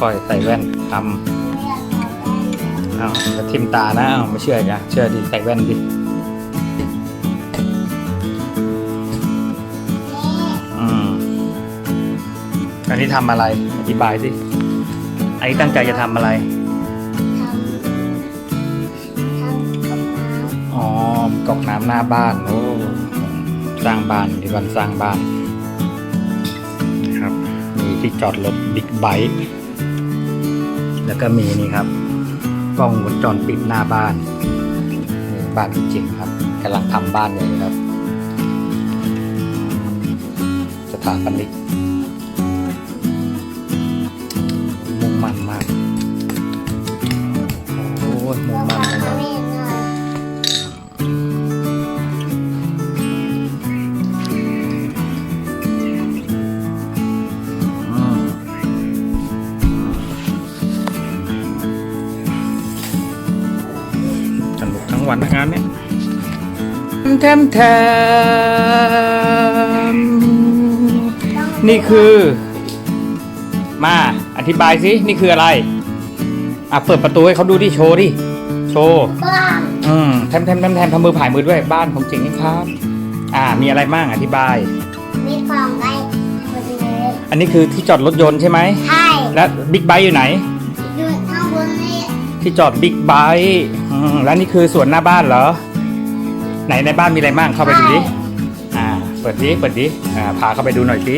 ค่อยๆใส่แว่นทำอ้าวจะทิมตานะอ้าวไม่เชื่อจ้ะเชื่อดิใส่แว่นดิอืมอันนี้ทำอะไรอธิบายสิอันนี้ตั้งใจจะทำอะไรอ๋อกอกน้ำหน้าบ้านโอ้สร้างบ้านที่วันสร้างบ้านนะครับมีที่จอดรถบิ๊กไบค์ แล้วก็มีนี่ครับ กล้องวงจรปิดหน้าบ้านนี่บ้านจริงๆครับกำลังทำบ้านอยู่ครับ สถาปนิกมุ่งมั่นมาก โอ้ยมุ่งมั่น วันนะงานเนี้ยแทมแทมนี่คือ มาอธิบายสินี่คืออะไร อะเปิดประตูให้เขาดูดิโชว์ดิโชว์บ้านอืมแทมแทมแทมแทมทำมือผายมือด้วยบ้านของเจ๋งครับ อ่า มีอะไรบ้างอธิบาย มีของไว้บนนี้อันนี้คือที่จอดรถยนต์ใช่ไหมใช่ และบิ๊กไบค์อยู่ไหนอยู่ข้างบนนี้ที่จอดบิ๊กไบค์อื มแล้วนี่คือสวนหน้าบ้านเหรอ ไหนในบ้านมีอะไรบ้างเข้าไปดูดิอ่าเปิดดิเปิดดิอ่าพาเข้าไปดูหน่อยสิ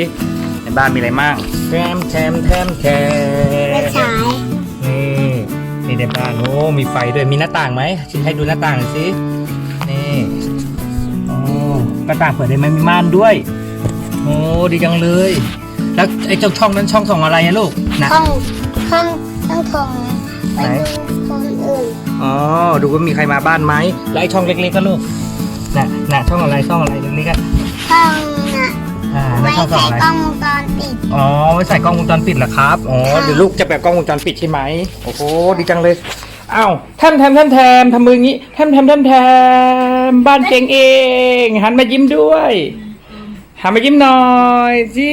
ในบ้านมีอะไรบ้างแทมแทมแทมแทไม่มใช่นี่นี่ในบ้านโอ้มีไฟด้วยมีหน้าต่างไหมชินให้ดูหน้าต่างหน่อยสินี่โอ้หน้าต่างเปิดได้ไหมมีม่านด้วยโอ้ดีจังเลย แล้วไอ้เจ้าช่องนั้นช่องส่องอะไรอะลูกนะ ห้องห้องห้องทงไปไหนดูคน อื่นอ๋อ ดูว่ามีใครมาบ้านไหมแล้วไอ้ช่องเล็กๆก็ลูกน่ะน่ะช่องอะไรช่องอะไรเล็กๆอะห้องน่ะอ่าไว้แล้วช่องสอใช้งอะไรกล้องวงจรปิดอ๋อไว้ใส่กล้องวงจรปิดเหรอครับอ๋อค่ะเดี๋ยวลูกจะแบบกล้องวงจรปิดใช่ไหมโอ้โหดีจังเลยอ้าวแทมแทมแทมแทมทำมืออย่างงี้แทมแทมแทมแทมบ้านเก่งเอง หันมายิ้มด้วยหันมายิ้มหน่อยสิ